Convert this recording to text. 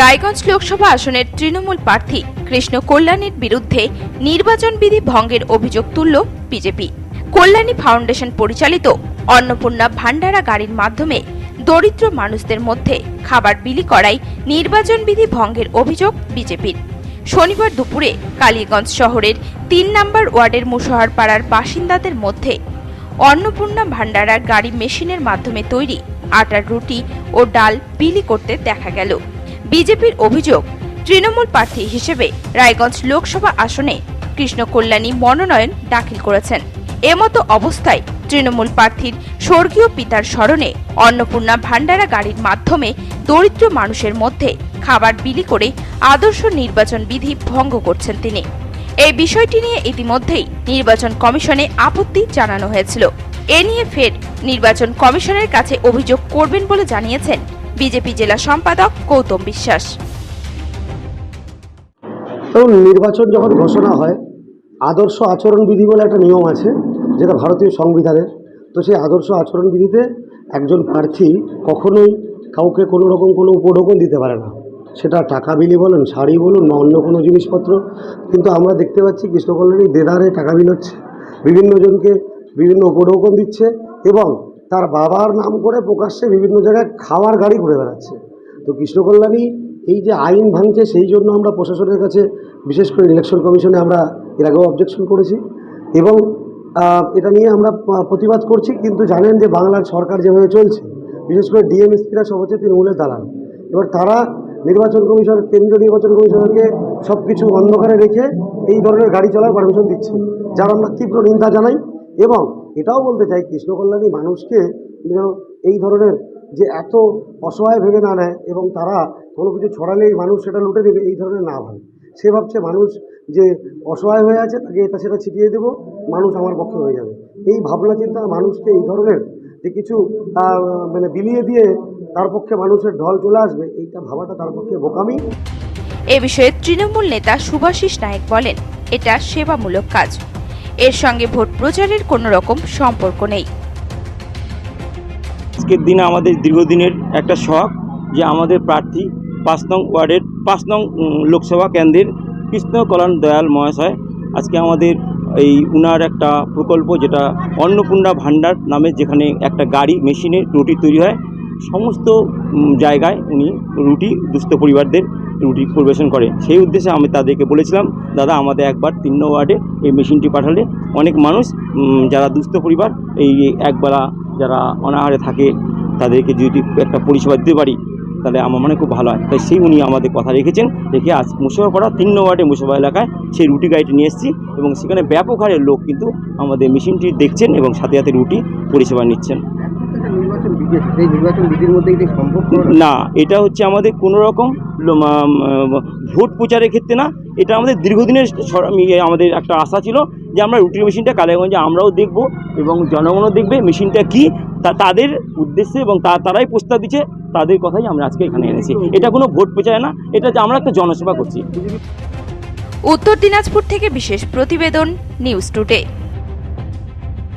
রায়গঞ্জ লোকসভা আসনের তৃণমূল প্রার্থী কৃষ্ণ কল্যাণীর বিরুদ্ধে নির্বাচন বিধি ভঙ্গের অভিযোগ তুলল বিজেপি। কল্যাণী ফাউন্ডেশন পরিচালিত অন্নপূর্ণা ভান্ডারা গাড়ির মাধ্যমে দরিদ্র মানুষদের মধ্যে খাবার বিলি করাই নির্বাচন বিধি ভঙ্গের অভিযোগ বিজেপির। শনিবার দুপুরে কালীগঞ্জ শহরের তিন নম্বর ওয়ার্ডের মুশাহার পাড়ার বাসিন্দাদের মধ্যে অন্নপূর্ণা ভান্ডারার গাড়ি মেশিনের মাধ্যমে তৈরি আটার রুটি ও ডাল বিলি করতে দেখা গেল। বিজেপির অভিযোগ, তৃণমূল প্রার্থী হিসেবে রায়গঞ্জ লোকসভা আসনে কৃষ্ণ কল্যাণী মনোনয়ন দাখিল করেছেন। এমতো অবস্থায় তৃণমূল প্রার্থীর স্বর্গীয় পিতার স্মরণে অন্নপূর্ণা ভান্ডারা গাড়ির মাধ্যমে দরিদ্র মানুষের মধ্যে খাবার বিলি করে আদর্শ নির্বাচন বিধি ভঙ্গ করছেন তিনি। এই বিষয়টি নিয়ে ইতিমধ্যেই নির্বাচন কমিশনে আপত্তি জানানো হয়েছিল। এ নিয়ে ফের নির্বাচন কমিশনের কাছে অভিযোগ করবেন বলে জানিয়েছেন বিজেপি জেলা সম্পাদক গৌতম বিশ্বাস। নির্বাচন যখন ঘোষণা হয়, আদর্শ আচরণবিধি বলে একটা নিয়ম আছে, যেটা ভারতীয় সংবিধানের। তো সেই আদর্শ আচরণবিধিতে একজন প্রার্থী কখনোই কাউকে কোনো রকম কোনো উপঢৌকন দিতে পারে না। সেটা টাকা বিলি বলুন, শাড়ি বলুন বা অন্য কোনো জিনিসপত্র। কিন্তু আমরা দেখতে পাচ্ছি কৃষ্ণকল্যাণী দেদারে টাকা বিল হচ্ছে। বিভিন্ন জনকে বিভিন্ন উপঢৌকন দিচ্ছে এবং তার বাবার নাম করে প্রকাশ্যে বিভিন্ন জায়গায় খাওয়ার গাড়ি ঘুরে বেড়াচ্ছে। তো কৃষ্ণকল্যাণী, এই যে আইন ভাঙছে, সেই জন্য আমরা প্রশাসনের কাছে বিশেষ করে ইলেকশন কমিশনে আমরা এর আগেও অবজেকশন করেছি এবং এটা নিয়ে আমরা প্রতিবাদ করছি, কিন্তু জানেন যে বাংলার সরকার যেভাবে চলছে, বিশেষ করে ডিএমএসপিরা সব হচ্ছে তৃণমূলের দালাল। এবার তারা নির্বাচন কমিশন, কেন্দ্রীয় নির্বাচন কমিশনকে সব কিছু অন্ধকারে রেখে এই ধরনের গাড়ি চলার পারমিশন দিচ্ছে, যার আমরা তীব্র নিন্দা জানাই এবং এটাও বলতে চাই, কৃষ্ণকল্যাণী মানুষকে যেন এই ধরনের যে এত অসহায় ভেবে না নেয় এবং তারা কোনো কিছু ছড়ালেই মানুষ সেটা লুটে দেবে এই ধরনের না ভাবে। সে ভাবছে মানুষ যে অসহায় হয়ে আছে, তাকে এটা সেটা ছিটিয়ে দেবো, মানুষ আমার পক্ষে হয়ে যাবে। এই ভাবনা চিন্তা মানুষকে এই ধরনের যে কিছু মানে বিলিয়ে দিয়ে তার পক্ষে মানুষের ঢল চলে আসবে, এইটা ভাবাটা তার পক্ষে বোকামি। এ বিষয়ে তৃণমূল নেতা শুভাশিস নায়েক বলেন, এটা সেবামূলক কাজ। এর সঙ্গে ভোট প্রচারের কোনো রকম সম্পর্ক নেই। আজকের দিনে আমাদের দীর্ঘদিনের একটা শখ যে আমাদের প্রার্থী পাঁচ নং ওয়ার্ডের পাঁচ নং লোকসভা কেন্দ্রের কৃষ্ণ কল্যাণ দয়াল মহাশয়। আজকে আমাদের এই উনার একটা প্রকল্প যেটা অন্নপূর্ণা ভাণ্ডার নামে যেখানে একটা গাড়ি, মেশিনে রুটি তৈরি হয়। সমস্ত জায়গায় উনি রুটি দুস্থ পরিবারদের রুটি পরিবেশন করে। সেই উদ্দেশ্যে আমি তাদেরকে বলেছিলাম, দাদা, আমাদের একবার তিন ওয়ার্ডে এই মেশিনটি পাঠালে অনেক মানুষ যারা দুস্থ পরিবার, এই একবেলা যারা অনাহারে থাকে, তাদেরকে যদি একটা পরিষেবা দিতে পারি, তাহলে আমার মনে খুব ভালো হয়। তাই সেই উনি আমাদের কথা রেখেছেন, রেখে আজ মুর্শিদাবাদ তিন ওয়ার্ডে মুর্শিদাবাদ এলাকায় সেই রুটি গাড়িটি নিয়ে এসেছি এবং সেখানে ব্যাপক হারে লোক কিন্তু আমাদের মেশিনটি দেখছেন এবং সাথে সাথে রুটি পরিষেবা নিচ্ছেন। নির্বাচন বিধি এই নির্বাচন বিধির মধ্যে এটি সম্ভব না? এটা হচ্ছে আমাদের কোনো রকম ভোট প্রচারের ক্ষেত্রে না এটা আমাদের দীর্ঘদিনের ইয়ে আমাদের একটা আশা ছিল যে আমরা রুটির মেশিনটা কালীগঞ্জে আমরাও দেখব এবং জনগণও দেখবে মেশিনটা কি তা তাদের উদ্দেশ্যে এবং তা তারাই প্রস্তাব দিচ্ছে তাদের কথাই আমরা আজকে এখানে এনেছি। এটা কোনো ভোট প্রচার না এটা যে আমরা একটা জনসেবা করছি। উত্তর দিনাজপুর থেকে বিশেষ প্রতিবেদন নিউজ টুডে।